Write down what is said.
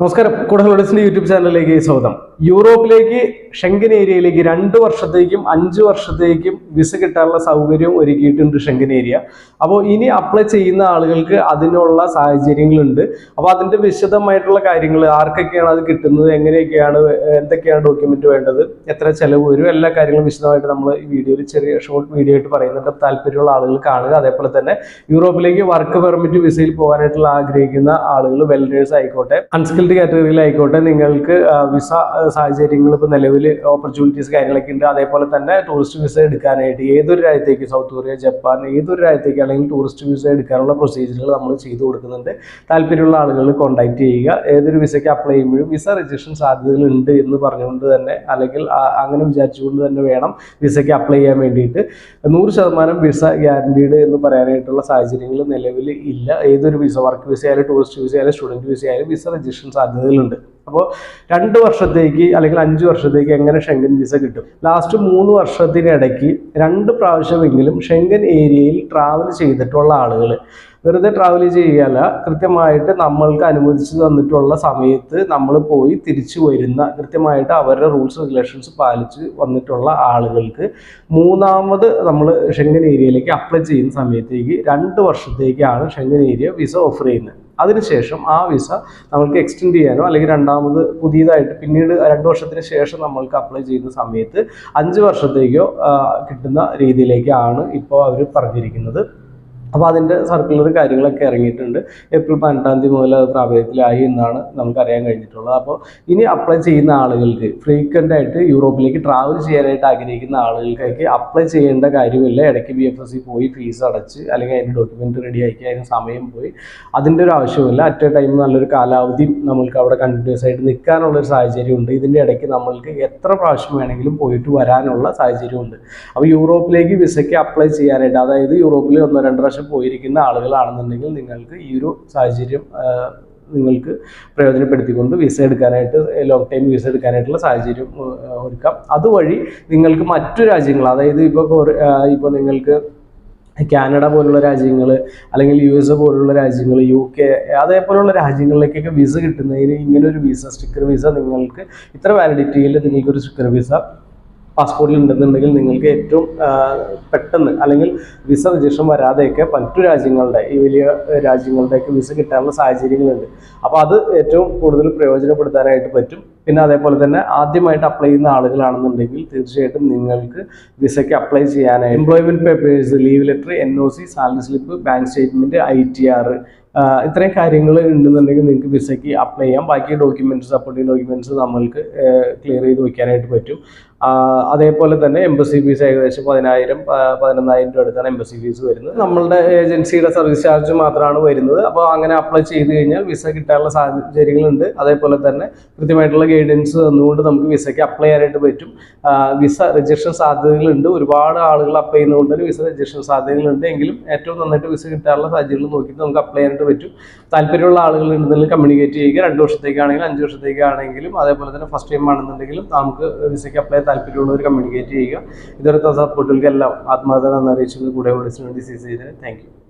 നമസ്കാരം. കൂടുതൽ യൂട്യൂബ് ചാനലിലേക്ക് സ്വാഗതം. യൂറോപ്പിലേക്ക് ഷെങ്കൻ ഏരിയയിലേക്ക് രണ്ട് വർഷത്തേക്കും അഞ്ച് വർഷത്തേക്കും വിസ കിട്ടാനുള്ള സൗകര്യം ഒരുക്കിയിട്ടുണ്ട് ഷെങ്കൻ ഏരിയ അപ്പോൾ ഇനി അപ്ലൈ ചെയ്യുന്ന ആളുകൾക്ക് അതിനുള്ള സാഹചര്യങ്ങളുണ്ട്. അപ്പോൾ അതിന്റെ വിശദമായിട്ടുള്ള കാര്യങ്ങൾ ആർക്കൊക്കെയാണ് അത് കിട്ടുന്നത് എങ്ങനെയൊക്കെയാണ് എന്തൊക്കെയാണ് ഡോക്യുമെന്റ് വേണ്ടത് എത്ര ചിലവ് വരും എല്ലാ കാര്യങ്ങളും വിശദമായിട്ട് നമ്മൾ ഈ വീഡിയോയിൽ ചെറിയ ഷോർട്ട് വീഡിയോ ആയിട്ട് പറയുന്നുണ്ട്. താല്പര്യമുള്ള ആളുകൾ കാണുക. അതേപോലെ തന്നെ യൂറോപ്പിലേക്ക് വർക്ക് പെർമിറ്റ് വിസയിൽ പോകാനായിട്ടുള്ള ആഗ്രഹിക്കുന്ന ആളുകൾ വെൽഡേഴ്സ് ആയിക്കോട്ടെ. അൺസ്കിൽഡ് കാറ്റഗറിയിലായിക്കോട്ടെ നിങ്ങൾക്ക് വിസ സാഹചര്യങ്ങൾ ഇപ്പോൾ നിലവിൽ ഓപ്പർച്യൂണിറ്റീസ് കാര്യങ്ങളൊക്കെ ഉണ്ട്. അതേപോലെ തന്നെ ടൂറിസ്റ്റ് വിസ എടുക്കാനായിട്ട് ഏതൊരു രാജ്യത്തേക്ക് സൗത്ത് കൊറിയ ജപ്പാൻ ഏതൊരു രാജ്യത്തേക്ക് അല്ലെങ്കിൽ ടൂറിസ്റ്റ് വിസ എടുക്കാനുള്ള പ്രൊസീജിയറുകൾ നമ്മൾ ചെയ്തു കൊടുക്കുന്നുണ്ട്. താല്പര്യമുള്ള ആളുകൾ കോൺടാക്ട് ചെയ്യുക. ഏതൊരു വിസയ്ക്ക് അപ്ലൈ ചെയ്യുമ്പോഴും വിസ രജിസ്ട്രേഷൻ സാധ്യതകളുണ്ട് എന്ന് പറഞ്ഞുകൊണ്ട് തന്നെ അല്ലെങ്കിൽ അങ്ങനെ വിചാരിച്ചുകൊണ്ട് തന്നെ വേണം വിസയ്ക്ക് അപ്ലൈ ചെയ്യാൻ വേണ്ടിയിട്ട്. നൂറ് ശതമാനം വിസ ഗ്യാരണ്ടീഡ് എന്ന് പറയാനായിട്ടുള്ള സാഹചര്യങ്ങൾ നിലവിൽ ഇല്ല. ഏതൊരു വിസ വർക്ക് വിസയായാലും ടൂറിസ്റ്റ് വിസയായാലും സ്റ്റുഡന്റ് വിസ ആയാലും വിസ രജിസ്ട്രേഷൻ സാധ്യതകളുണ്ട്. അപ്പോൾ രണ്ട് വർഷത്തേക്ക് അല്ലെങ്കിൽ അഞ്ച് വർഷത്തേക്ക് എങ്ങനെ ഷെങ്കൻ വിസ കിട്ടും? ലാസ്റ്റ് മൂന്ന് വർഷത്തിനിടയ്ക്ക് രണ്ട് പ്രാവശ്യമെങ്കിലും ഷെങ്കൻ ഏരിയയിൽ ട്രാവൽ ചെയ്തിട്ടുള്ള ആളുകൾ വെറുതെ ട്രാവൽ ചെയ്യല കൃത്യമായിട്ട് നമ്മൾക്ക് അനുവദിച്ചു തന്നിട്ടുള്ള സമയത്ത് നമ്മൾ പോയി തിരിച്ചു വരുന്ന കൃത്യമായിട്ട് അവരുടെ റൂൾസ് റെഗുലേഷൻസ് പാലിച്ച് വന്നിട്ടുള്ള ആളുകൾക്ക് മൂന്നാമത് നമ്മൾ ഷെങ്കൻ ഏരിയയിലേക്ക് അപ്ലൈ ചെയ്യുന്ന സമയത്തേക്ക് രണ്ട് വർഷത്തേക്കാണ് ഷെങ്കൻ ഏരിയ വിസ ഓഫർ ചെയ്യുന്നത്. അതിനുശേഷം ആ വിസ നമ്മൾക്ക് എക്സ്റ്റെൻഡ് ചെയ്യാനോ അല്ലെങ്കിൽ രണ്ടാമത് പുതിയതായിട്ട് പിന്നീട് രണ്ട് വർഷത്തിന് ശേഷം നമ്മൾക്ക് അപ്ലൈ ചെയ്യുന്ന സമയത്ത് അഞ്ച് വർഷത്തേക്കോ കിട്ടുന്ന രീതിയിലേക്കാണ് ഇപ്പോൾ അവർ പറഞ്ഞിരിക്കുന്നത്. അപ്പോൾ അതിന്റെ സർക്കുലർ കാര്യങ്ങളൊക്കെ ഇറങ്ങിയിട്ടുണ്ട്. ഏപ്രിൽ പതിനെട്ടാം തീയതി മുതൽ അത് പ്രാബല്യത്തിലായി എന്നാണ് നമുക്ക് അറിയാൻ കഴിഞ്ഞിട്ടുള്ളത്. അപ്പോൾ ഇനി അപ്ലൈ ചെയ്യുന്ന ആളുകൾക്ക് ഫ്രീക്വന്റ് ആയിട്ട് യൂറോപ്പിലേക്ക് ട്രാവൽ ചെയ്യാനായിട്ട് ആഗ്രഹിക്കുന്ന ആളുകൾക്കൊക്കെ അപ്ലൈ ചെയ്യേണ്ട കാര്യമില്ല. ഇടയ്ക്ക് ബി എഫ് എസ് സി പോയി ഫീസ് അടച്ച് അല്ലെങ്കിൽ അതിന്റെ ഡോക്യുമെന്റ് റെഡി ആക്കി അതിന് സമയം പോയി. അതിന്റെ ഒരു ആവശ്യമില്ല അറ്റ് എ ടൈം നല്ലൊരു കാലാവധി നമ്മൾക്ക് അവിടെ കണ്ടിന്യൂസ് ആയിട്ട് നിൽക്കാനുള്ള ഒരു സാഹചര്യമുണ്ട്. ഇതിന്റെ ഇടയ്ക്ക് നമ്മൾക്ക് എത്ര പ്രാവശ്യം വേണമെങ്കിലും പോയിട്ട് വരാനുള്ള സാഹചര്യമുണ്ട്. അപ്പോൾ യൂറോപ്പിലേക്ക് വിസയ്ക്ക് അപ്ലൈ ചെയ്യാനായിട്ട് അതായത് യൂറോപ്പിൽ ഒന്നോ രണ്ടോ പ്രാവശ്യം പോയിരിക്കുന്ന ആളുകളാണെന്നുണ്ടെങ്കിൽ നിങ്ങൾക്ക് ഈ ഒരു സാഹചര്യം നിങ്ങൾക്ക് പ്രയോജനപ്പെടുത്തിക്കൊണ്ട് വിസ എടുക്കാനായിട്ട് ലോങ് ടൈം വിസ എടുക്കാനായിട്ടുള്ള സാഹചര്യം ഒരുക്കാം. അതുവഴി നിങ്ങൾക്ക് മറ്റു രാജ്യങ്ങൾ അതായത് ഇപ്പോൾ ഇപ്പോൾ നിങ്ങൾക്ക് കാനഡ പോലുള്ള രാജ്യങ്ങൾ അല്ലെങ്കിൽ യു എസ് പോലുള്ള രാജ്യങ്ങൾ യു കെ അതേപോലുള്ള രാജ്യങ്ങളിലേക്കൊക്കെ വിസ കിട്ടുന്നതിന് ഇങ്ങനെ ഒരു വിസ സ്റ്റിക്കർ വിസ നിങ്ങൾക്ക് ഇത്ര വാലിഡിറ്റിയിൽ നിങ്ങൾക്കൊരു സ്റ്റിക്കർ വിസ പാസ്പോർട്ടിൽ ഉണ്ടെന്നുണ്ടെങ്കിൽ നിങ്ങൾക്ക് ഏറ്റവും പെട്ടെന്ന് അല്ലെങ്കിൽ വിസ രജിസ്ട്രേഷൻ വരാതെയൊക്കെ മറ്റു രാജ്യങ്ങളുടെ ഈ വലിയ രാജ്യങ്ങളുടെയൊക്കെ വിസ കിട്ടാനുള്ള സാഹചര്യങ്ങളുണ്ട് അപ്പോൾ അത് ഏറ്റവും കൂടുതൽ പ്രയോജനപ്പെടുത്താനായിട്ട് പറ്റും. പിന്നെ അതേപോലെ തന്നെ ആദ്യമായിട്ട് അപ്ലൈ ചെയ്യുന്ന ആളുകളാണെന്നുണ്ടെങ്കിൽ തീർച്ചയായിട്ടും നിങ്ങൾക്ക് വിസയ്ക്ക് അപ്ലൈ ചെയ്യാനായി employment papers leave letter N O C salary slip bank statement I T ഇത്രയും കാര്യങ്ങൾ ഉണ്ടെന്നുണ്ടെങ്കിൽ നിങ്ങൾക്ക് വിസയ്ക്ക് അപ്ലൈ ചെയ്യാം. ബാക്കി ഡോക്യുമെന്റ്സ് സപ്പോർട്ടിംഗ് ഡോക്യുമെന്റ്സ് നമ്മൾക്ക് ക്ലിയർ ചെയ്ത് വയ്ക്കാനായിട്ട് പറ്റും. അതേപോലെ തന്നെ എംബസി ഫീസ് ഏകദേശം പതിനായിരം പതിനൊന്നായിരം രൂപ അടുത്താണ് എംബസി ഫീസ് വരുന്നത്. നമ്മളുടെ ഏജൻസിയുടെ സർവീസ് ചാർജ് മാത്രമാണ് വരുന്നത്. അപ്പോൾ അങ്ങനെ അപ്ലൈ ചെയ്ത് കഴിഞ്ഞാൽ വിസ കിട്ടാനുള്ള സാഹചര്യങ്ങളുണ്ട്. അതേപോലെ തന്നെ കൃത്യമായിട്ടുള്ള ഗൈഡൻസ് തന്നുകൊണ്ട് നമുക്ക് വിസയ്ക്ക് അപ്ലൈ ചെയ്യാനായിട്ട് പറ്റും. വിസ രജിസ്ട്രേഷൻ സാധ്യതകളുണ്ട്. ഒരുപാട് ആളുകൾ അപ്ലൈ ചെയ്യുന്നതുകൊണ്ട് തന്നെ വിസ രജിസ്ട്രേഷൻ സാധ്യതകളുണ്ട്. എങ്കിലും ഏറ്റവും നന്നായിട്ട് വിസ കിട്ടാനുള്ള സാഹചര്യങ്ങൾ നോക്കിയിട്ട് നമുക്ക് അപ്ലൈ ചെയ്യാനായിട്ട് പറ്റും. താല്പര്യമുള്ള ആളുകൾ ഉണ്ടെന്നുണ്ടെങ്കിൽ കമ്മ്യൂണിക്കേറ്റ് ചെയ്യുക രണ്ട് വർഷത്തേക്കാണെങ്കിലും അഞ്ച് വർഷത്തേക്കാണെങ്കിലും അതേപോലെ തന്നെ ഫസ്റ്റ് ടൈം ആണെന്നുണ്ടെങ്കിലും നമുക്ക് വിസയ്ക്ക് അപ്ലൈ താല്പര്യമുള്ളവർ കമ്മ്യൂണിക്കേറ്റ് ചെയ്യുക. ഇതുവരെ സപ്പോർട്ടുകൾക്കെല്ലാം നന്ദി അറിയിച്ചത് കൂടെ വിളിച്ചിട്ടുണ്ട് സി സി താങ്ക് യു